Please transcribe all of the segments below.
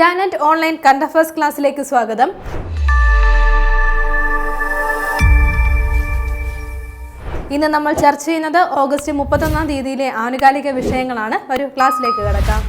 Talent online കണ്ട first ക്ലാസ്സിലേക്ക് സ്വാഗതം. ഇന്ന് നമ്മൾ ചർച്ച ചെയ്യുന്നത് ഓഗസ്റ്റ് മുപ്പത്തൊന്നാം തീയതിയിലെ ആനുകാലിക വിഷയങ്ങളാണ്. ഒരു ക്ലാസ്സിലേക്ക് കിടക്കാം.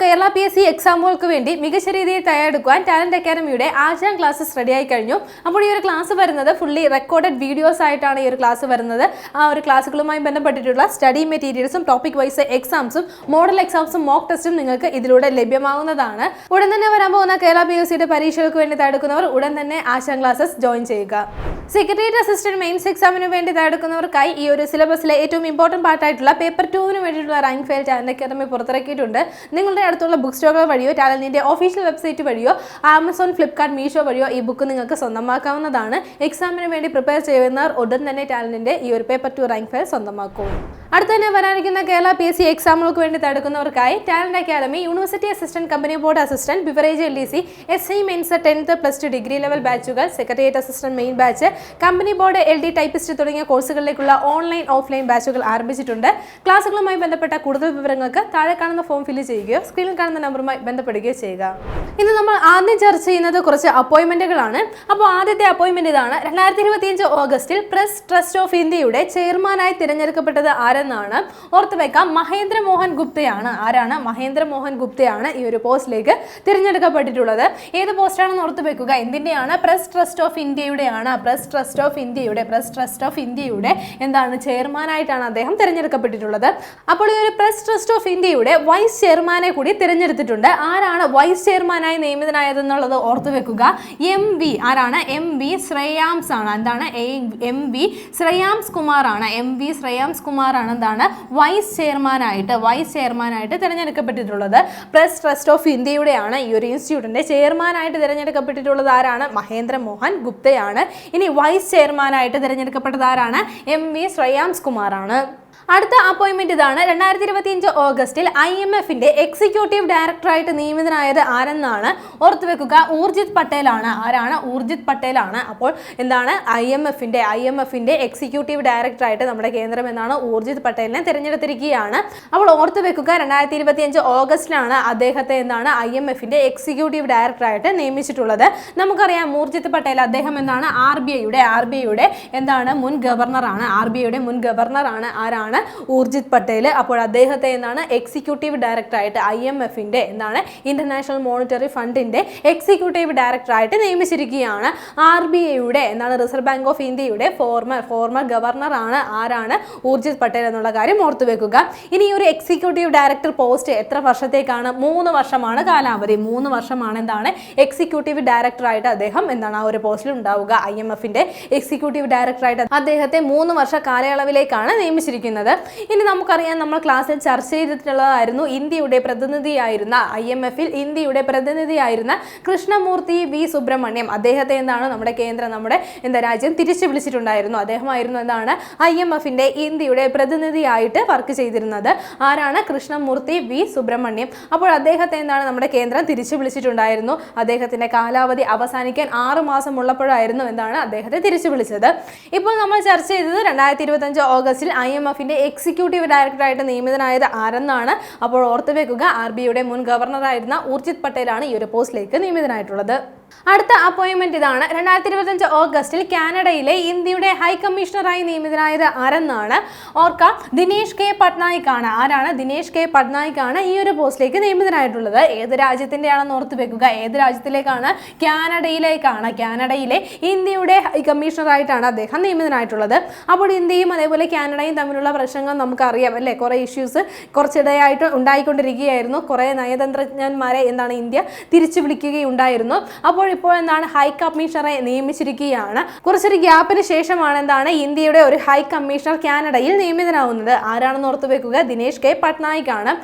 കേരള പി എസ് സി എക്സാമുകൾക്ക് വേണ്ടി മികച്ച രീതിയിൽ തയ്യാറെടുക്കുവാൻ ടാലന്റ് അക്കാദമിയുടെ ആശാൻ ക്ലാസ്സസ് റെഡിയായി കഴിഞ്ഞു. അപ്പോൾ ഈ ഒരു ക്ലാസ് വരുന്നത് ഫുള്ളി റെക്കോർഡഡ് വീഡിയോസ് ആയിട്ടാണ് ഈ ഒരു ക്ലാസ് വരുന്നത്. ആ ഒരു ക്ലാസ്സുകളുമായി ബന്ധപ്പെട്ടിട്ടുള്ള സ്റ്റഡി മെറ്റീരിയൽസും ടോപ്പിക് വൈസ് എക്സാംസും മോഡൽ എക്സാംസും മോക്ക് ടെസ്റ്റും നിങ്ങൾക്ക് ഇതിലൂടെ ലഭ്യമാവുന്നതാണ്. ഉടൻ തന്നെ വരാൻ പോകുന്ന കേരള പി എസ് സിയുടെ പരീക്ഷകൾക്ക് വേണ്ടി തയ്യാറെടുക്കുന്നവർ ഉടൻ തന്നെ ആശാൻ ക്ലാസ്സസ് ജോയിൻ ചെയ്യുക. സെക്രട്ടേറിയറ്റ് അസിസ്റ്റന്റ് മെയിൻസ് എക്സാമിന് വേണ്ടി തയ്യാറെടുക്കുന്നവർക്കായി ഈ ഒരു സിലബസിലെ ഏറ്റവും ഇമ്പോർട്ടന്റ് പാർട്ടായിട്ടുള്ള പേപ്പർ ടുവിന് വേണ്ടിയിട്ടുള്ള റാങ്ക് ഫയൽ ടാലന്റ് അക്കാദമി പുറത്തിറക്കിയിട്ടുണ്ട്. നിങ്ങളുടെ അടുത്തുള്ള ബുക്ക് സ്റ്റോറുകൾ വഴിയോ ടാലന്റിന്റെ ഒഫീഷ്യൽ വെബ്സൈറ്റ് വഴിയോ ആമസോൺ ഫ്ലിപ്കാർട്ട് മീഷോ വഴിയോ ഈ ബുക്ക് നിങ്ങൾക്ക് സ്വന്തമാക്കാവുന്നതാണ്. എക്സാമിന് വേണ്ടി പ്രിപ്പയർ ചെയ്യുന്നവർ ഉടൻ തന്നെ ടാലന്റിന്റെ ഈ ഒരു പേപ്പർ ടു റാങ്ക് ഫയൽ സ്വന്തമാക്കും. അടുത്ത തന്നെ വരാനിരിക്കുന്ന കേരള പി എസ് സി എക്സാമുകൾക്ക് വേണ്ടി തടുക്കുന്നവർക്കായി Talent Academy university assistant company board assistant beverage L D C S I mains tenth plus two degree level ബാച്ചുകൾ secretariat assistant main batch company board L D typist തുടങ്ങിയ കോഴ്സുകളിലേക്കുള്ള online offline ബാച്ചുകൾ ആരംഭിച്ചിട്ടുണ്ട്. ക്ലാസുകളുമായി ബന്ധപ്പെട്ട കൂടുതൽ വിവരങ്ങൾക്ക് താഴെ കാണുന്ന ഫോം ഫില്ല് ചെയ്യുകയോ സ്ക്രീനിൽ കാണുന്ന നമ്പറുമായി ബന്ധപ്പെടുകയോ ചെയ്യുക. ഇന്ന് നമ്മൾ ആദ്യം ചർച്ച ചെയ്യുന്നത് കുറച്ച് അപ്പോയിന്റ്മെന്റുകളാണ് അപ്പോൾ ആദ്യത്തെ അപ്പോയിന്റ്മെന്റ് ഇതാണ്. രണ്ടായിരത്തി ഇരുപത്തിയഞ്ച് ഓഗസ്റ്റിൽ പ്രസ് ട്രസ്റ്റ് ഓഫ് ഇന്ത്യയുടെ ചെയർമാനായി തിരഞ്ഞെടുക്കപ്പെട്ടത് ആരെന്നാണ് ഓർത്ത് വെക്കാം. മഹേന്ദ്ര മോഹൻ ഗുപ്തയാണ്. ആരാണ്? മഹേന്ദ്ര മോഹൻ ഗുപ്തയാണ് ഈ ഒരു പോസ്റ്റിലേക്ക് തിരഞ്ഞെടുക്കപ്പെട്ടിട്ടുള്ളത്. ഏത് പോസ്റ്റാണെന്ന് ഓർത്ത് വെക്കുക. എന്തിന്റെയാണ്? പ്രസ് ട്രസ്റ്റ് ഓഫ് ഇന്ത്യയുടെയാണ്. പ്രസ് ട്രസ്റ്റ് ഓഫ് ഇന്ത്യയുടെ പ്രസ് ട്രസ്റ്റ് ഓഫ് ഇന്ത്യയുടെ എന്താണ് ചെയർമാനായിട്ടാണ് അദ്ദേഹം തിരഞ്ഞെടുക്കപ്പെട്ടിട്ടുള്ളത്. അപ്പോൾ ഈ ഒരു പ്രസ് ട്രസ്റ്റ് ഓഫ് ഇന്ത്യയുടെ വൈസ് ചെയർമാനെ കൂടി തിരഞ്ഞെടുത്തിട്ടുണ്ട്. ആരാണ് വൈസ് ചെയർമാനായി നിയമിതനായതെന്നുള്ളത് ഓർത്ത് വെക്കുക. എം വി ആരാണ്? എം വി ശ്രേയാംസ് ആണ്. എന്താണ്? എം വി ശ്രേയാംസ് കുമാറാണ്. എം വി ശ്രേയാംസ് കുമാറാണ് എന്താണ് വൈസ് ചെയർമാനായിട്ട് വൈസ് ചെയർമാനായിട്ട് തിരഞ്ഞെടുക്കപ്പെട്ടിട്ടുള്ളത്. പ്രസ് ട്രസ്റ്റ് ഓഫ് ഇന്ത്യയുടെയാണ് ഈ ഒരു ഇൻസ്റ്റിറ്റ്യൂട്ടിന്റെ ചെയർമാനായിട്ട് തിരഞ്ഞെടുക്കപ്പെട്ടിട്ടുള്ളത് ആരാണ്? മഹേന്ദ്ര മോഹൻ ഗുപ്തയാണ്. ഇനി വൈസ് ചെയർമാനായിട്ട് തിരഞ്ഞെടുക്കപ്പെട്ടത് ആരാണ്? എം വി ശ്രേയാംസ് കുമാർ ആണ്. അടുത്ത അപ്പോയിൻമെന്റ് ഇതാണ്. രണ്ടായിരത്തി ഇരുപത്തിയഞ്ച് ഓഗസ്റ്റിൽ ഐ എം എഫിന്റെ എക്സിക്യൂട്ടീവ് ഡയറക്ടറായിട്ട് നിയമിതനായത് ആരെന്നാണ് ഓർത്തു വെക്കുക ഊർജിത് പട്ടേലാണ്. ആരാണ്? ഊർജിത് പട്ടേലാണ്. അപ്പോൾ എന്താണ്? ഐ എം എഫിന്റെ ഐ എം എഫിന്റെ എക്സിക്യൂട്ടീവ് ഡയറക്ടറായിട്ട് നമ്മുടെ കേന്ദ്രം എന്നാണ് ഊർജിത് പട്ടേലിനെ തിരഞ്ഞെടുത്തിരിക്കുകയാണ്. അപ്പോൾ ഓർത്തു വെക്കുക രണ്ടായിരത്തി ഇരുപത്തിയഞ്ച് ഓഗസ്റ്റിലാണ് അദ്ദേഹത്തെ എന്താണ് ഐ എം എഫിന്റെ എക്സിക്യൂട്ടീവ് ഡയറക്ടറായിട്ട് നിയമിച്ചിട്ടുള്ളത്. നമുക്കറിയാം ഊർജിത് പട്ടേൽ അദ്ദേഹം എന്താണ്? ആർ ബി ഐയുടെ ആർ ബി ഐയുടെ എന്താണ് മുൻ ഗവർണറാണ്. ആർ ബി ഐയുടെ മുൻ ഗവർണറാണ്. ആരാണ്? ഊർജിത് പട്ടേൽ അപ്പോൾ അദ്ദേഹത്തെ എന്നാണ് എക്സിക്യൂട്ടീവ് ഡയറക്ടറായിട്ട് ഐ എം എഫിന്റെ എന്താണ് ഇന്റർനാഷണൽ മോണിറ്ററി ഫണ്ടിന്റെ എക്സിക്യൂട്ടീവ് ഡയറക്ടറായിട്ട് നിയമിച്ചിരിക്കുകയാണ്. ആർ ബി ഐയുടെ എന്താണ് റിസർവ് ബാങ്ക് ഓഫ് ഇന്ത്യയുടെ ഫോർമർ ഫോർമർ ഗവർണറാണ് ആരാണ് ഊർജിത് പട്ടേൽ എന്നുള്ള കാര്യം ഓർത്തു വെക്കുക. ഇനി ഈ ഒരു എക്സിക്യൂട്ടീവ് ഡയറക്ടർ പോസ്റ്റ് എത്ര വർഷത്തേക്കാണ്? മൂന്ന് വർഷമാണ് കാലാവധി. മൂന്ന് വർഷമാണ് എന്താണ് എക്സിക്യൂട്ടീവ് ഡയറക്ടറായിട്ട് അദ്ദേഹം എന്താണ് ആ ഒരു പോസ്റ്റിൽ ഉണ്ടാവുക. ഐ എം എഫിന്റെ എക്സിക്യൂട്ടീവ് ഡയറക്ടറായിട്ട് അദ്ദേഹത്തെ മൂന്ന് വർഷ കാലയളവിലേക്കാണ് നിയമിച്ചിരിക്കുന്നത്. ഇനി നമുക്കറിയാം നമ്മൾ ക്ലാസ്സിൽ ചർച്ച ചെയ്തിട്ടുള്ളതായിരുന്നു ഇന്ത്യയുടെ പ്രതിനിധിയായിരുന്ന ഐ എം എഫിൽ ഇന്ത്യയുടെ പ്രതിനിധിയായിരുന്ന കൃഷ്ണമൂർത്തി വി സുബ്രഹ്മണ്യം. അദ്ദേഹത്തെ എന്താണ് നമ്മുടെ കേന്ദ്രം നമ്മുടെ എന്താ രാജ്യം തിരിച്ചു വിളിച്ചിട്ടുണ്ടായിരുന്നു. അദ്ദേഹമായിരുന്നു എന്താണ് ഐ എം എഫിന്റെ ഇന്ത്യയുടെ പ്രതിനിധിയായിട്ട് വർക്ക് ചെയ്തിരുന്നത്. ആരാണ്? കൃഷ്ണമൂർത്തി വി സുബ്രഹ്മണ്യം. അപ്പോൾ അദ്ദേഹത്തെ എന്താണ് നമ്മുടെ കേന്ദ്രം തിരിച്ചു വിളിച്ചിട്ടുണ്ടായിരുന്നു. അദ്ദേഹത്തിന്റെ കാലാവധി അവസാനിക്കാൻ ആറ് മാസം ഉള്ളപ്പോഴായിരുന്നു എന്താണ് അദ്ദേഹത്തെ തിരിച്ചു വിളിച്ചത്. ഇപ്പോൾ നമ്മൾ ചർച്ച ചെയ്തത് രണ്ടായിരത്തി ഇരുപത്തഞ്ച് ഓഗസ്റ്റിൽ ഐ എം എഫിന്റെ എക്സിക്യൂട്ടീവ് ഡയറക്ടറായിട്ട് നിയമിതനായത് ആരെന്നാണ് അപ്പോൾ ഓർത്തു വെക്കുക ആർ ബിയുടെ മുൻ ഗവർണറായിരുന്ന ഊർജിത് പട്ടേലാണ് ഈ ഒരു പോസ്റ്റിലേക്ക് നിയമിതനായിട്ടുള്ളത്. അടുത്ത അപ്പോയിന്റ്മെന്റ് ഇതാണ്. രണ്ടായിരത്തി ഇരുപത്തഞ്ച് ഓഗസ്റ്റിൽ കാനഡയിലെ ഇന്ത്യയുടെ ഹൈ കമ്മീഷണറായി നിയമിതനായത് ആരെന്നാണ് ഓർക്ക? ദിനേഷ് കെ പട്നായിക് ആണ് ആരാണ്? ദിനേഷ് കെ പട്നായിക് ആണ് ഈ ഒരു പോസ്റ്റിലേക്ക് നിയമിതനായിട്ടുള്ളത്. ഏത് രാജ്യത്തിന്റെ ആണെന്ന് ഓർത്ത് വെക്കുക. ഏത് രാജ്യത്തിലേക്കാണ്? കാനഡയിലേക്കാണ്. കാനഡയിലെ ഇന്ത്യയുടെ ഹൈ കമ്മീഷണറായിട്ടാണ് അദ്ദേഹം നിയമിതനായിട്ടുള്ളത്. അപ്പോൾ ഇന്ത്യയും അതേപോലെ കാനഡയും തമ്മിലുള്ള പ്രശ്നങ്ങൾ നമുക്കറിയാം അല്ലേ? കുറേ ഇഷ്യൂസ് കുറച്ചിടെയായിട്ട് ഉണ്ടായിക്കൊണ്ടിരിക്കുകയായിരുന്നു. കുറേ നയതന്ത്രജ്ഞന്മാരെ എന്താണ് ഇന്ത്യ തിരിച്ചു വിളിക്കുകയുണ്ടായിരുന്നു അപ്പോൾ ഇപ്പോൾ എന്താണ് ഹൈ കമ്മീഷണറെ നിയമിച്ചിരിക്കുകയാണ്. കുറച്ചൊരു ഗ്യാപ്പിന് ശേഷമാണ് എന്താണ് ഇന്ത്യയുടെ ഒരു ഹൈ കമ്മീഷണർ കാനഡയിൽ നിയമിതനാവുന്നത്. ആരാണെന്ന് ഓർത്തു വെക്കുക ദിനേഷ് കെ പട്നായിക് ആണ്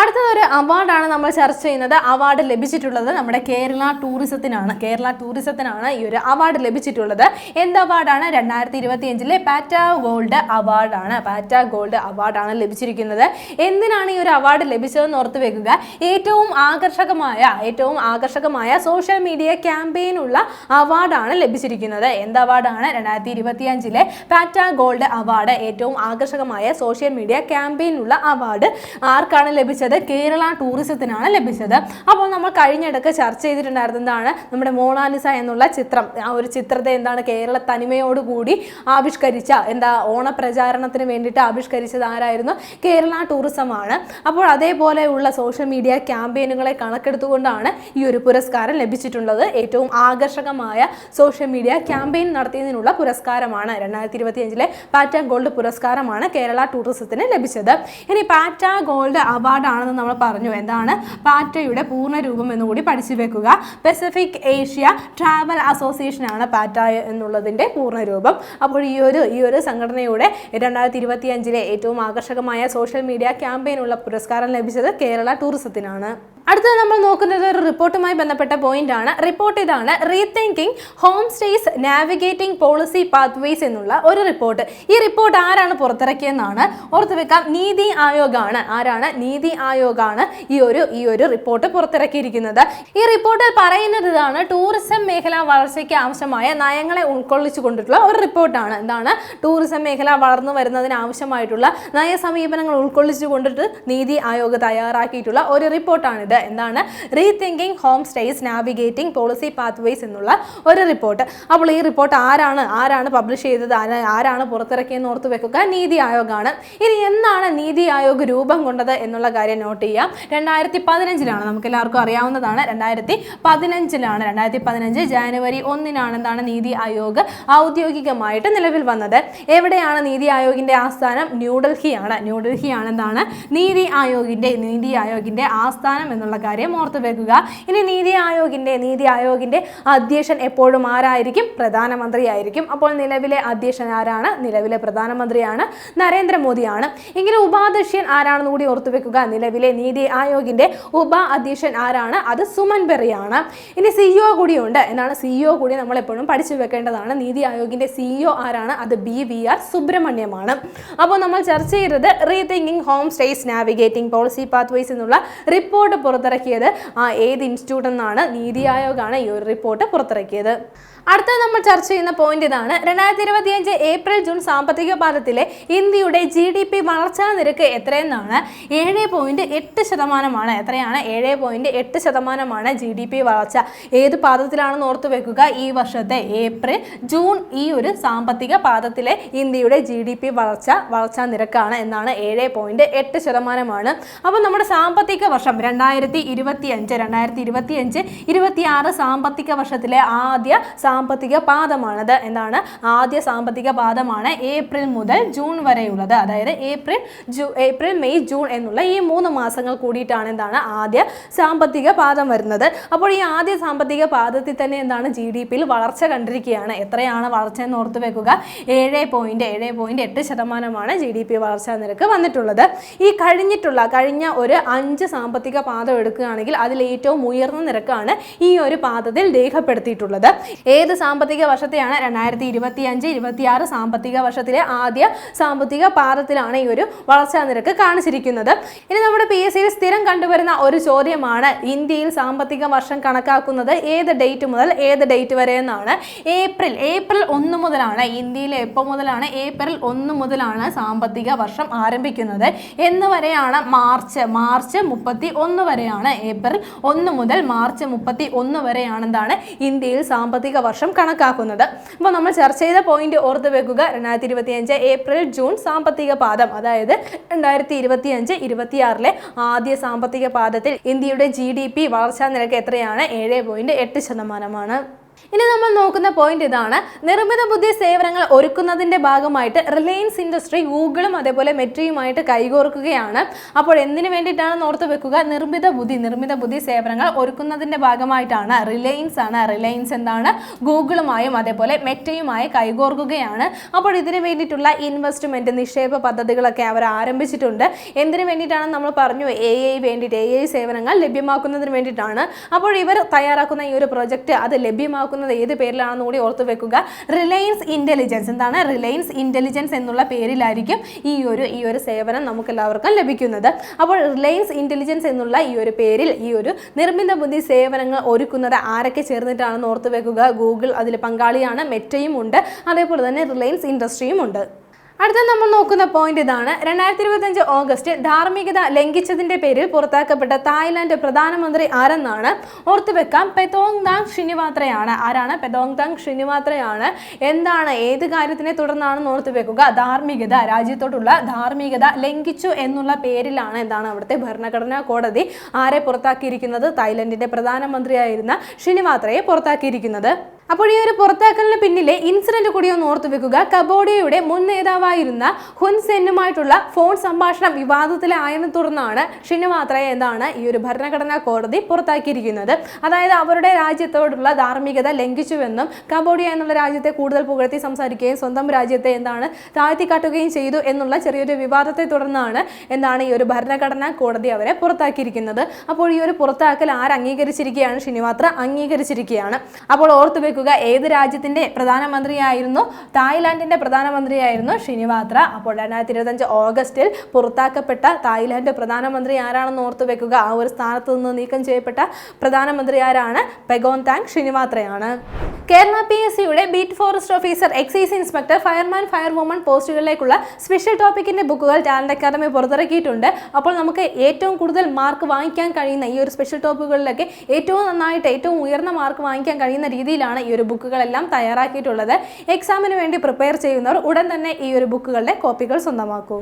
അടുത്തതൊരു അവാർഡാണ് നമ്മൾ ചർച്ച ചെയ്യുന്നത്. അവാർഡ് ലഭിച്ചിട്ടുള്ളത് നമ്മുടെ കേരള ടൂറിസത്തിനാണ്. കേരള ടൂറിസത്തിനാണ് ഈ ഒരു അവാർഡ് ലഭിച്ചിട്ടുള്ളത്. എന്ത് അവാർഡാണ്? രണ്ടായിരത്തി ഇരുപത്തി അഞ്ചിലെ പാറ്റ ഗോൾഡ് അവാർഡാണ്. പാറ്റ ഗോൾഡ് അവാർഡാണ് ലഭിച്ചിരിക്കുന്നത്. എന്തിനാണ് ഈ ഒരു അവാർഡ് ലഭിച്ചതെന്ന് ഓർത്ത് വെക്കുക. ഏറ്റവും ആകർഷകമായ ഏറ്റവും ആകർഷകമായ സോഷ്യൽ മീഡിയ ക്യാമ്പയിനുള്ള അവാർഡാണ് ലഭിച്ചിരിക്കുന്നത്. എന്ത് അവാർഡാണ് രണ്ടായിരത്തി ഇരുപത്തി അഞ്ചിലെ പാറ്റ ഗോൾഡ് അവാർഡ് ഏറ്റവും ആകർഷകമായ സോഷ്യൽ മീഡിയ ക്യാമ്പയിനുള്ള അവാർഡ് ആർക്കാണ് ലഭിച്ചത്? കേരള ടൂറിസത്തിനാണ് ലഭിച്ചത്. അപ്പോൾ നമ്മൾ കഴിഞ്ഞിടക്ക് ചർച്ച ചെയ്തിട്ടുണ്ടായിരുന്നതാണ് നമ്മുടെ മോണാലിസ എന്നുള്ള ചിത്രം. ആ ഒരു ചിത്രത്തെ എന്താണ് കേരള തനിമയോടുകൂടി ആവിഷ്കരിച്ച എന്താ ഓണപ്രചാരണത്തിന് വേണ്ടിയിട്ട് ആവിഷ്കരിച്ചത് ആരായിരുന്നു? കേരള ടൂറിസമാണ് അപ്പോൾ അതേപോലെയുള്ള സോഷ്യൽ മീഡിയ ക്യാമ്പയിനുകളെ കണക്കെടുത്തുകൊണ്ടാണ് ഈ ഒരു പുരസ്കാരം ലഭിച്ചിട്ടുള്ളത്. ഏറ്റവും ആകർഷകമായ സോഷ്യൽ മീഡിയ ക്യാമ്പയിൻ നടത്തിയതിനുള്ള പുരസ്കാരമാണ്. രണ്ടായിരത്തി ഇരുപത്തി അഞ്ചിലെ പാറ്റ ഗോൾഡ് പുരസ്കാരമാണ് കേരള ടൂറിസത്തിന് ലഭിച്ചത്. ഇനി പാറ്റ ഗോൾഡ് അവാർഡാണെന്ന് നമ്മൾ പറഞ്ഞു. എന്താണ്? പാറ്റയുടെ പൂർണ രൂപം എന്നുകൂടി പഠിച്ചു വെക്കുക. പസഫിക് ഏഷ്യ ട്രാവൽ അസോസിയേഷൻ ആണ് പാറ്റ എന്നുള്ളതിന്റെ പൂർണ രൂപം. അപ്പോൾ ഈ ഒരു ഈ ഒരു സംഘടനയുടെ രണ്ടായിരത്തി ഇരുപത്തി അഞ്ചിലെ ഏറ്റവും ആകർഷകമായ സോഷ്യൽ മീഡിയ ക്യാമ്പയിനുള്ള പുരസ്കാരം ലഭിച്ചത് കേരള ടൂറിസത്തിനാണ് അടുത്തത് നമ്മൾ നോക്കുന്നത് ഒരു റിപ്പോർട്ടുമായി ബന്ധപ്പെട്ട പോയിന്റ് ആണ്. റിപ്പോർട്ട് ഇതാണ്. Rethinking home stays navigating policy pathways എന്നുള്ള ഒരു റിപ്പോർട്ട്. ഈ റിപ്പോർട്ട് ആരാണ് പുറത്തിറക്കിയെന്നാണ് ഓർത്തു വെക്കാം. നീതി ആയോഗാണ്. ആരാണ്? നീതി ആയോഗാണ് ഈ ഒരു ഈ ഒരു റിപ്പോർട്ട് പുറത്തിറക്കിയിരിക്കുന്നത്. ഈ റിപ്പോർട്ടിൽ പറയുന്നത് ഇതാണ്. ടൂറിസം മേഖല വളർച്ചയ്ക്ക് ആവശ്യമായ നയങ്ങളെ ഉൾക്കൊള്ളിച്ചു കൊണ്ടിട്ടുള്ള ഒരു റിപ്പോർട്ടാണ്. എന്താണ്? ടൂറിസം മേഖല വളർന്നു വരുന്നതിന് ആവശ്യമായിട്ടുള്ള നയ സമീപനങ്ങൾ ഉൾക്കൊള്ളിച്ചു കൊണ്ടിട്ട് നീതി ആയോഗ് തയ്യാറാക്കിയിട്ടുള്ള ഒരു റിപ്പോർട്ടാണിത്. എന്താണ്? Rethinking home stays navigating policy pathways എന്നുള്ള ഒരു റിപ്പോർട്ട് അപ്പോൾ ഈ റിപ്പോർട്ട് ആരാണ് ആരാണ് പബ്ലിഷ് ചെയ്തത് ആരാ- ആരാണ് പുറത്തിറക്കിയെന്ന് ഓർത്ത് വെക്കുക നീതി ആയോഗാണ്. ഇനി എന്നാണ് നീതി ആയോഗ് രൂപം കൊണ്ടത് എന്നുള്ള കാര്യം നോട്ട് ചെയ്യാം. രണ്ടായിരത്തി പതിനഞ്ചിലാണ് നമുക്ക് എല്ലാവർക്കും അറിയാവുന്നതാണ്. രണ്ടായിരത്തി പതിനഞ്ചിലാണ് രണ്ടായിരത്തി പതിനഞ്ച് ജാനുവരി ഒന്നിനാണ് എന്താണ് നീതി ആയോഗ് ഔദ്യോഗികമായിട്ട് നിലവിൽ വന്നത്. എവിടെയാണ് നീതി ആയോഗിന്റെ ആസ്ഥാനം? ന്യൂഡൽഹിയാണ് ന്യൂഡൽഹിയാണ് എന്താണ്? നീതി ആയോഗിന്റെ നീതി ആയോഗിന്റെ ആസ്ഥാനം എന്നുള്ള കാര്യം ഓർത്ത് വെക്കുക. ഇനി നീതി ആയോഗിന്റെ നീതി ആയോഗിന്റെ അധ്യക്ഷൻ എപ്പോഴും ആരായിരിക്കും? പ്രധാനമന്ത്രി ആയിരിക്കും അപ്പോൾ നിലവിലെ അധ്യക്ഷൻ ആരാണ്? നിലവിലെ പ്രധാനമന്ത്രിയാണ് നരേന്ദ്രമോദിയാണ്. എങ്കിലും ഉപാധ്യക്ഷൻ ആരാണെന്ന് കൂടി ഓർത്തുവെക്കുക നിലവിലെ നീതി ആയോഗിന്റെ ഉപ അധ്യക്ഷൻ ആരാണ്? അത് സുമൻ ബെറിയാണ് ഇനി സിഇഒ കൂടിയുണ്ട്. എന്നാണ് സിഇഒ കൂടി നമ്മൾ എപ്പോഴും പഠിച്ചു വെക്കേണ്ടതാണ്. നീതി ആയോഗിന്റെ സിഇഒ ആരാണ്? അത് ബി വി ആർ സുബ്രഹ്മണ്യമാണ്. അപ്പോൾ നമ്മൾ ചർച്ച ചെയ്തത് rethinking home stays navigating policy pathways എന്നുള്ള റിപ്പോർട്ട് പുറത്തിറക്കിയത് ഏത് ഇൻസ്റ്റിറ്റ്യൂട്ട് എന്നാണ്? നീതി ആയോഗാണ് ഈ ഒരു റിപ്പോർട്ട് പുറത്തിറക്കിയത് അടുത്ത നമ്മൾ ചർച്ച ചെയ്യുന്ന പോയിന്റ് ഇതാണ്. രണ്ടായിരത്തി ഇരുപത്തിയഞ്ച് ഏപ്രിൽ ജൂൺ സാമ്പത്തിക പാദത്തിലെ ഇന്ത്യയുടെ ജി ഡി പി വളർച്ചാ നിരക്ക് എത്രയെന്നാണ്? ഏഴ് പോയിന്റ് എട്ട് ശതമാനമാണ്. എത്രയാണ്? ഏഴ് പോയിന്റ് എട്ട് ശതമാനമാണ് ജി ഡി പി വളർച്ച. ഏത് പാദത്തിലാണെന്ന് ഓർത്തു വെക്കുക. ഈ വർഷത്തെ ഏപ്രിൽ ജൂൺ ഈ ഒരു സാമ്പത്തിക പാദത്തിലെ ഇന്ത്യയുടെ ജി ഡി പി വളർച്ച വളർച്ചാ നിരക്കാണ് എന്നാണ് ഏഴ് പോയിന്റ് എട്ട് ശതമാനമാണ്. അപ്പോൾ നമ്മുടെ സാമ്പത്തിക വർഷം രണ്ടായിരത്തി ഇരുപത്തി അഞ്ച് രണ്ടായിരത്തി ഇരുപത്തി അഞ്ച് ഇരുപത്തി ആറ് സാമ്പത്തിക വർഷത്തിലെ ആദ്യ സാമ്പത്തിക പാദമാണത്. എന്താണ്? ആദ്യ സാമ്പത്തിക പാദമാണ് ഏപ്രിൽ മുതൽ ജൂൺ വരെയുള്ളത്. അതായത് ഏപ്രിൽ ജൂ ഏപ്രിൽ മെയ് ജൂൺ എന്നുള്ള ഈ മൂന്ന് മാസങ്ങൾ കൂടിയിട്ടാണ് എന്താണ്? ആദ്യ സാമ്പത്തിക പാദം വരുന്നത്. അപ്പോൾ ഈ ആദ്യ സാമ്പത്തിക പാദത്തിൽ തന്നെ എന്താണ്? ജി ഡി പിയിൽ വളർച്ച കണ്ടിരിക്കുകയാണ്. എത്രയാണ് വളർച്ച എന്ന് ഓർത്ത് വെക്കുക? ഏഴ് പോയിന്റ് ഏഴ് പോയിന്റ് എട്ട് ശതമാനമാണ് ജി ഡി പി വളർച്ചാ നിരക്ക് വന്നിട്ടുള്ളത്. ഈ കഴിഞ്ഞിട്ടുള്ള കഴിഞ്ഞ ഒരു അഞ്ച് സാമ്പത്തിക പാദം എടുക്കുകയാണെങ്കിൽ അതിൽ ഏറ്റവും ഉയർന്ന നിരക്കാണ് ഈ ഒരു പാദത്തിൽ രേഖപ്പെടുത്തിയിട്ടുള്ളത്. ഏത് സാമ്പത്തിക വർഷത്തെയാണ്? രണ്ടായിരത്തി ഇരുപത്തി അഞ്ച് ഇരുപത്തി ആറ് സാമ്പത്തിക വർഷത്തിലെ ആദ്യ സാമ്പത്തിക പാദത്തിലാണ് ഈ ഒരു വളർച്ചാ നിരക്ക് കാണിച്ചിരിക്കുന്നത്. ഇനി നമ്മുടെ പി എസ് സിയിൽ സ്ഥിരം കണ്ടുവരുന്ന ഒരു ചോദ്യമാണ് ഇന്ത്യയിൽ സാമ്പത്തിക വർഷം കണക്കാക്കുന്നത് ഏത് ഡേറ്റ് മുതൽ ഏത് ഡേറ്റ് വരെ എന്നാണ്. ഏപ്രിൽ ഏപ്രിൽ ഒന്ന് മുതലാണ് ഇന്ത്യയിൽ എപ്പോൾ മുതലാണ് ഏപ്രിൽ ഒന്ന് മുതലാണ് സാമ്പത്തിക വർഷം ആരംഭിക്കുന്നത്. എന്ന് വരെയാണ് മാർച്ച് മാർച്ച് മുപ്പത്തി ഒന്ന് വരെയാണ് ഏപ്രിൽ ഒന്ന് മുതൽ മാർച്ച് മുപ്പത്തി ഒന്ന് വരെയാണ് ഇന്ത്യയിൽ സാമ്പത്തിക വർഷം കണക്കാക്കുന്നത്. അപ്പോൾ നമ്മൾ ചർച്ച ചെയ്ത പോയിന്റ് ഓർത്ത് വെക്കുക. രണ്ടായിരത്തി ഇരുപത്തി അഞ്ച് ഏപ്രിൽ ജൂൺ സാമ്പത്തിക പാദം. അതായത് രണ്ടായിരത്തി ഇരുപത്തി അഞ്ച് ഇരുപത്തിയാറിലെ ആദ്യ സാമ്പത്തിക പാദത്തിൽ ഇന്ത്യയുടെ ജി ഡി പി വളർച്ചാ നിരക്ക് എത്രയാണ്? ഏഴ് പോയിന്റ് എട്ട് ശതമാനമാണ്. ഇനി നമ്മൾ നോക്കുന്ന പോയിന്റ് ഇതാണ്. നിർമ്മിത ബുദ്ധി സേവനങ്ങൾ ഒരുക്കുന്നതിന്റെ ഭാഗമായിട്ട് റിലയൻസ് ഇൻഡസ്ട്രി ഗൂഗിളും അതേപോലെ മെട്രിയുമായിട്ട് കൈകോർക്കുകയാണ്. അപ്പോൾ എന്തിനു വേണ്ടിയിട്ടാണ് ഓർത്ത് വെക്കുക? നിർമ്മിത ബുദ്ധി നിർമ്മിത ബുദ്ധി സേവനങ്ങൾ ഒരുക്കുന്നതിന്റെ ഭാഗമായിട്ടാണ്. റിലയൻസ് ആണ്. റിലയൻസ് എന്താണ്? ഗൂഗിളുമായും അതേപോലെ മെറ്റയുമായി കൈകോർക്കുകയാണ്. അപ്പോൾ ഇതിനു വേണ്ടിയിട്ടുള്ള ഇൻവെസ്റ്റ്മെന്റ് നിക്ഷേപ പദ്ധതികളൊക്കെ അവർ ആരംഭിച്ചിട്ടുണ്ട്. എന്തിനു വേണ്ടിയിട്ടാണ് നമ്മൾ പറഞ്ഞു? എ ഐ വേണ്ടിയിട്ട് എ ഐ സേവനങ്ങൾ ലഭ്യമാക്കുന്നതിന് വേണ്ടിയിട്ടാണ്. അപ്പോൾ ഇവർ തയ്യാറാക്കുന്ന ഈ ഒരു പ്രൊജക്റ്റ് അത് ലഭ്യമാക്കുന്ന ലഭ്യമാക്കുന്നത് ഏത് പേരിലാണെന്ന് കൂടി ഓർത്ത് വെക്കുക. റിലയൻസ് ഇന്റലിജൻസ് എന്താണ് റിലയൻസ് ഇന്റലിജൻസ് എന്നുള്ള പേരിലായിരിക്കും ഈ ഒരു ഈ ഒരു സേവനം നമുക്ക് എല്ലാവർക്കും ലഭിക്കുന്നത്. അപ്പോൾ റിലയൻസ് ഇന്റലിജൻസ് എന്നുള്ള ഈ ഒരു പേരിൽ ഈ ഒരു നിർമ്മിത ബുദ്ധി സേവനങ്ങൾ ഒരുക്കുന്നത് ആരൊക്കെ ചേർന്നിട്ടാണെന്ന് ഓർത്ത് വെക്കുക. ഗൂഗിൾ അതിൽ പങ്കാളിയാണ് മെറ്റയും ഉണ്ട്. അതേപോലെ തന്നെ റിലയൻസ് ഇൻഡസ്ട്രിയും ഉണ്ട്. അടുത്ത നമ്മൾ നോക്കുന്ന പോയിന്റ് ഇതാണ്. രണ്ടായിരത്തി ഇരുപത്തഞ്ച് ഓഗസ്റ്റ് ധാർമ്മികത ലംഘിച്ചതിന്റെ പേരിൽ പുറത്താക്കപ്പെട്ട തായ്ലാന്റ് പ്രധാനമന്ത്രി ആരെന്നാണ് ഓർത്തുവെക്കാം. പെതോങ് താങ് ശ്രീനിവാത്രയാണ്. ആരാണ്? പെതോങ് താങ് ശ്രീനിവാത്രയാണ്. എന്താണ്? ഏത് കാര്യത്തിനെ തുടർന്നാണെന്ന് ഓർത്തുവെക്കുക. ധാർമ്മികത രാജ്യത്തോടുള്ള ധാർമ്മികത ലംഘിച്ചു എന്നുള്ള പേരിലാണ് എന്താണ് അവിടുത്തെ ഭരണഘടനാ കോടതി ആരെ പുറത്താക്കിയിരിക്കുന്നത്? തായ്ലൻഡിന്റെ പ്രധാനമന്ത്രിയായിരുന്ന ശ്രീനിവാത്രയെ പുറത്താക്കിയിരിക്കുന്നത്. അപ്പോൾ ഈ ഒരു പുറത്താക്കലിന് പിന്നിലെ ഇൻസിഡന്റ് കൂടി ഒന്ന് ഓർത്തു വെക്കുക. കബോഡിയയുടെ മുൻ നേതാവായിരുന്ന ഹുൻ സെന്നുമായിട്ടുള്ള ഫോൺ സംഭാഷണം വിവാദത്തിലായതിനെ തുടർന്നാണ് ഷിനുമാത്രയെ എന്താണ് ഈ ഒരു ഭരണഘടനാ കോടതി പുറത്താക്കിയിരിക്കുന്നത്. അതായത് അവരുടെ രാജ്യത്തോടുള്ള ധാർമ്മികത ലംഘിച്ചുവെന്നും കബോഡിയ എന്നുള്ള രാജ്യത്തെ കൂടുതൽ പുകഴ്ത്തി സംസാരിക്കുകയും സ്വന്തം രാജ്യത്തെ എന്താണ് താഴ്ത്തിക്കാട്ടുകയും ചെയ്തു എന്നുള്ള ചെറിയൊരു വിവാദത്തെ തുടർന്നാണ് എന്താണ് ഈ ഒരു ഭരണഘടനാ കോടതി അവരെ പുറത്താക്കിയിരിക്കുന്നത്. അപ്പോൾ ഈ ഒരു പുറത്താക്കൽ ആര് അംഗീകരിച്ചിരിക്കുകയാണ് ഷിനിമാത്ര അംഗീകരിച്ചിരിക്കുകയാണ്. അപ്പോൾ ഓർത്തു വെക്കുക ഏത് രാജ്യത്തിന്റെ പ്രധാനമന്ത്രിയായിരുന്നു? തായ്ലാന്റിന്റെ പ്രധാനമന്ത്രിയായിരുന്നു ശ്രീനിവാത്ര അപ്പോൾ രണ്ടായിരത്തി ഇരുപത്തഞ്ച് ഓഗസ്റ്റിൽ പുറത്താക്കപ്പെട്ട തായ്ലാന്റ് പ്രധാനമന്ത്രി ആരാണെന്ന് ഓർത്തു വെക്കുക. ആ ഒരു സ്ഥാനത്ത് നിന്ന് നീക്കം ചെയ്യപ്പെട്ട പ്രധാനമന്ത്രി ആരാണ്? പെഗോൻ താങ് ഷിനിവാത്രയാണ് കേരള പി എസ് സിയുടെ beat forest officer excise inspector fireman fire woman പോസ്റ്റുകളിലേക്കുള്ള special ടോപ്പിക്കിന്റെ ബുക്കുകൾ ടാലന്റ് അക്കാദമി പുറത്തിറക്കിയിട്ടുണ്ട്. അപ്പോൾ നമുക്ക് ഏറ്റവും കൂടുതൽ മാർക്ക് വാങ്ങിക്കാൻ കഴിയുന്ന ഈ ഒരു സ്പെഷ്യൽ ടോപ്പുകളിലൊക്കെ ഏറ്റവും നന്നായിട്ട് ഏറ്റവും ഉയർന്ന മാർക്ക് വാങ്ങിക്കാൻ കഴിയുന്ന രീതിയിലാണ് ഈ ഒരു ബുക്കുകളെല്ലാം തയ്യാറാക്കിയിട്ടുള്ളത്. എക്സാമിന് വേണ്ടി പ്രിപ്പയർ ചെയ്യുന്നവർ ഉടൻ തന്നെ ഈ ഒരു ബുക്കുകളുടെ കോപ്പികൾ സ്വന്തമാക്കൂ.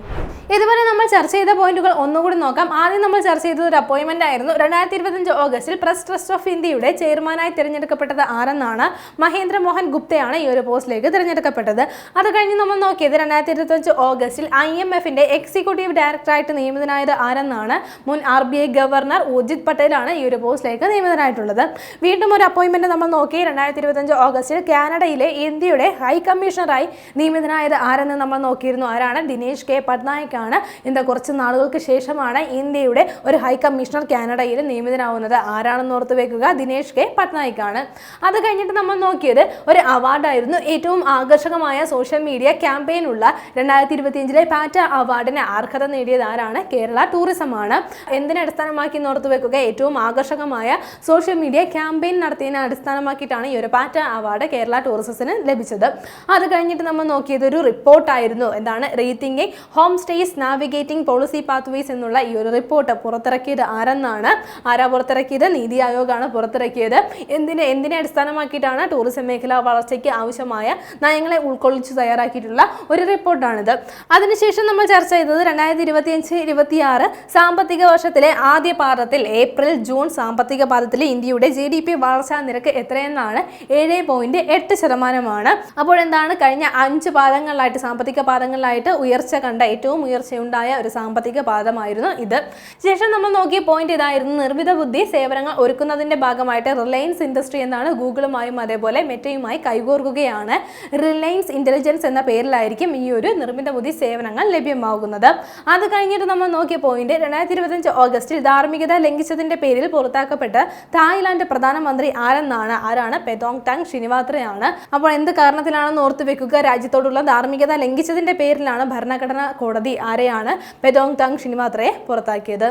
ഇതുവരെ നമ്മൾ ചർച്ച ചെയ്ത പോയിന്റുകൾ ഒന്നുകൂടി നോക്കാം. ആദ്യം നമ്മൾ ചർച്ച ചെയ്തത് ഒരു അപ്പോയിന്റ്മെന്റ് ആയിരുന്നു. രണ്ടായിരത്തി ഇരുപത്തഞ്ച് ഓഗസ്റ്റിൽ പ്രസ് ട്രസ്റ്റ് ഓഫ് ഇന്ത്യയുടെ ചെയർമാനായി തിരഞ്ഞെടുക്കപ്പെട്ടത് ആരെന്നാണ്? മഹേന്ദ്ര മോഹൻ ഗുപ്തയാണ് ഈ ഒരു പോസ്റ്റിലേക്ക് തിരഞ്ഞെടുക്കപ്പെട്ടത്. അത് കഴിഞ്ഞ് നമ്മൾ നോക്കിയത് രണ്ടായിരത്തി ഇരുപത്തഞ്ച് ഓഗസ്റ്റിൽ ഐ എം എഫിന്റെ എക്സിക്യൂട്ടീവ് ഡയറക്ടറായിട്ട് നിയമിതനായത് ആരെന്നാണ്? മുൻ R B I governor Urjit പട്ടേലാണ് ഈ ഒരു പോസ്റ്റിലേക്ക് നിയമിതനായിട്ടുള്ളത്. വീണ്ടും ഒരു അപ്പോയിന്റ്മെന്റ് നമ്മൾ നോക്കി. രണ്ടായിരത്തി ഇരുപത്തഞ്ച് ഓഗസ്റ്റിൽ കാനഡയിലെ ഇന്ത്യയുടെ ഹൈ കമ്മീഷണറായി നിയമിതനായത് ആരെന്ന് നമ്മൾ നോക്കിയിരുന്നു. ആരാണ്? ദിനേശ് കെ. പട്നായിക്കാണ്. എന്താ കുറച്ച് നാളുകൾക്ക് ശേഷമാണ് ഇന്ത്യയുടെ ഒരു ഹൈ കമ്മീഷണർ കാനഡയിൽ നിയമിതനാവുന്നത്. ആരാണെന്ന് ഓർത്ത് വെക്കുക? ദിനേശ് കെ. പട്നായിക്കാണ്. അത് കഴിഞ്ഞിട്ട് നമ്മൾ നോക്കിയത് ഒരു അവാർഡായിരുന്നു. ഏറ്റവും ആകർഷകമായ സോഷ്യൽ മീഡിയ ക്യാമ്പയിനുള്ള രണ്ടായിരത്തി ഇരുപത്തിയഞ്ചിലെ പാറ്റ അവാർഡിന് അർഹത നേടിയത് ആരാണ്? കേരള ടൂറിസമാണ്. എന്തിനെ അടിസ്ഥാനമാക്കി എന്ന് ഓർത്ത് വെക്കുക? ഏറ്റവും ആകർഷകമായ സോഷ്യൽ മീഡിയ ക്യാമ്പയിൻ നടത്തിയതിനെ അടിസ്ഥാനമാക്കിയിട്ടാണ് ഈ ഒരു പാറ്റ അവാർഡ് കേരള ടൂറിസത്തിന് ലഭിച്ചത്. അത് കഴിഞ്ഞിട്ട് നമ്മൾ നോക്കിയത് ഒരു റിപ്പോർട്ടായിരുന്നു എന്താണ്? Rethinking home stays navigating policy pathways എന്നുള്ള ഈ ഒരു റിപ്പോർട്ട് പുറത്തിറക്കിയത് ആരെന്നാണ്? ആരാ പുറത്തിറക്കിയത്? നീതി ആയോഗാണ് പുറത്തിറക്കിയത്. എന്തിനെ എന്തിനെ അടിസ്ഥാനമാക്കിയിട്ടാണ് ടൂറിസം മേഖല വളർച്ചയ്ക്ക് ആവശ്യമായ നയങ്ങളെ ഉൾക്കൊള്ളിച്ച് തയ്യാറാക്കിയിട്ടുള്ള ഒരു റിപ്പോർട്ടാണിത് അതിനുശേഷം നമ്മൾ ചർച്ച ചെയ്തത് രണ്ടായിരത്തി ഇരുപത്തിയഞ്ച് ഇരുപത്തിയാറ് സാമ്പത്തിക വർഷത്തിലെ ആദ്യ പാദത്തിൽ ഏപ്രിൽ ജൂൺ സാമ്പത്തിക പാദത്തിൽ ഇന്ത്യയുടെ ജി ഡി പി വളർച്ചാ നിരക്ക് എത്രയെന്നാണ് ഏഴ് പോയിന്റ് എട്ട് ശതമാനമാണ്. അപ്പോൾ എന്താണ്? കഴിഞ്ഞ അഞ്ച് പാദങ്ങളിലായിട്ട് സാമ്പത്തിക പാദങ്ങളിലായിട്ട് ഉയർച്ച കണ്ട ഏറ്റവും ഉയർച്ചയുണ്ടായ ഒരു സാമ്പത്തിക പാദമായിരുന്നു ഇത്. ശേഷം നമ്മൾ നോക്കിയ പോയിന്റ് ഇതായിരുന്നു നിർമ്മിത ബുദ്ധി സേവനങ്ങൾ ഒരുക്കുന്നതിന്റെ ഭാഗമായിട്ട് റിലയൻസ് ഇൻഡസ്ട്രി എന്നാണ് ഗൂഗിളുമായും അതേപോലെ മെറ്റയുമായി കൈകോർക്കുകയാണ്. റിലയൻസ് ഇന്റലിജൻസ് എന്ന പേരിലായിരിക്കും ഈ ഒരു നിർമ്മിത ബുദ്ധി സേവനങ്ങൾ ലഭ്യമാകുന്നത്. അത് കഴിഞ്ഞിട്ട് നമ്മൾ നോക്കിയ പോയിന്റ് രണ്ടായിരത്തി ഇരുപത്തഞ്ച് ഓഗസ്റ്റിൽ ധാർമ്മികത ലംഘിച്ചതിന്റെ പേരിൽ പുറത്താക്കപ്പെട്ട് തായ്ലാന്റ് പ്രധാനമന്ത്രി ആരെന്നാണ്? ആരാണ്? പെതോങ് ടാങ് ശ്രീനിവാത്രയാണ് അപ്പോൾ എന്ത് കാരണത്തിലാണെന്ന് ഓർത്തു വെക്കുക. രാജ്യത്തോടുള്ള ധാർമ്മികത ലംഘിച്ചതിന്റെ പേരിലാണ് ഭരണഘടനാ കോടതി ആരെയാണ് പെതോങ് ടാങ് ശ്രീനിവാത്രയെ പുറത്താക്കിയത്.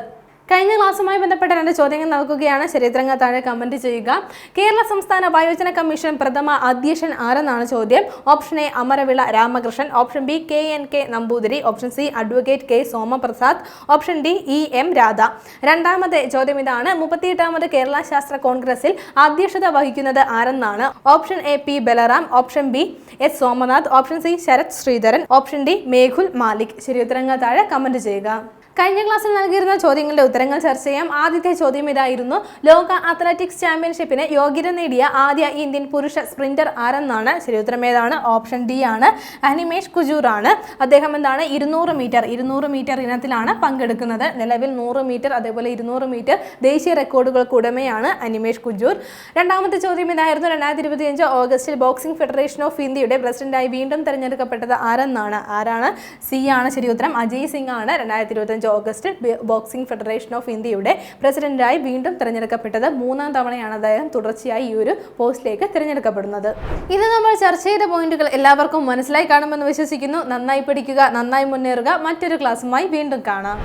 കഴിഞ്ഞ ക്ലാസ്സുമായി ബന്ധപ്പെട്ട രണ്ട് ചോദ്യങ്ങൾ നോക്കുകയാണ് ചരിത്രങ്ങൾ താഴെ കമന്റ് ചെയ്യുക. കേരള സംസ്ഥാന വയോജന കമ്മീഷൻ പ്രഥമ അധ്യക്ഷൻ ആരെന്നാണ് ചോദ്യം? Option A Amaravila Ramakrishnan. Option B K N K Namboothiri. Option C advocate K Somaprasad. Option D E M Radha. രണ്ടാമത്തെ ചോദ്യം ഇതാണ്. മുപ്പത്തിയെട്ടാമത് കേരള ശാസ്ത്ര കോൺഗ്രസിൽ അധ്യക്ഷത വഹിക്കുന്നത് ആരെന്നാണ്? Option A P Balaram. Option B S Somnath. Option C Sarath Sreedharan. Option D Meghul Malik. ശരി ഉത്തരങ്ങൾ താഴെ കമന്റ് ചെയ്യുക. കഴിഞ്ഞ ക്ലാസ്സിൽ നൽകിയിരുന്ന ചോദ്യങ്ങളുടെ ഉത്തരങ്ങൾ ചർച്ച ചെയ്യാം. ആദ്യത്തെ ചോദ്യം ഇതായിരുന്നു. ലോക അത്ലറ്റിക്സ് ചാമ്പ്യൻഷിപ്പിന് യോഗ്യത നേടിയ ആദ്യ ഇന്ത്യൻ പുരുഷ സ്പ്രിന്റർ ആരെന്നാണ്? ശരി ഉത്തരം ഏതാണ്? ഓപ്ഷൻ ഡി ആണ്. അനിമേഷ് കുജൂർ ആണ്. അദ്ദേഹം എന്താണ്? ഇരുന്നൂറ് മീറ്റർ ഇരുന്നൂറ് മീറ്റർ ഇനത്തിലാണ് പങ്കെടുക്കുന്നത്. നിലവിൽ നൂറ് മീറ്റർ അതേപോലെ ഇരുന്നൂറ് മീറ്റർ ദേശീയ റെക്കോർഡുകൾക്ക് ഉടമയാണ് അനിമേഷ് കുജൂർ. രണ്ടാമത്തെ ചോദ്യം ഇതായിരുന്നു. രണ്ടായിരത്തി ഇരുപത്തിയഞ്ച് ഓഗസ്റ്റിൽ ബോക്സിംഗ് ഫെഡറേഷൻ ഓഫ് ഇന്ത്യയുടെ പ്രസിഡന്റായി വീണ്ടും തെരഞ്ഞെടുക്കപ്പെട്ടത് ആരെന്നാണ്? ആരാണ്? സി ആണ്. ശരി ഉത്തരം അജയ് സിംഗ് ആണ്. രണ്ടായിരത്തി ഇരുപത്തഞ്ച് ഓഗസ്റ്റിൽ ബോക്സിംഗ് ഫെഡറേഷൻ ഓഫ് ഇന്ത്യയുടെ പ്രസിഡന്റായി വീണ്ടും തിരഞ്ഞെടുക്കപ്പെട്ടത് മൂന്നാം തവണയാണ് അദ്ദേഹം തുടർച്ചയായി ഈ ഒരു പോസ്റ്റിലേക്ക് തിരഞ്ഞെടുക്കപ്പെടുന്നത്. ഇത് നമ്മൾ ചർച്ച ചെയ്ത പോയിന്റുകൾ എല്ലാവർക്കും മനസ്സിലായി കാണുമെന്ന് വിശ്വസിക്കുന്നു. നന്നായി പഠിക്കുക നന്നായി മുന്നേറുക. മറ്റൊരു ക്ലാസ്സുമായി വീണ്ടും കാണാം.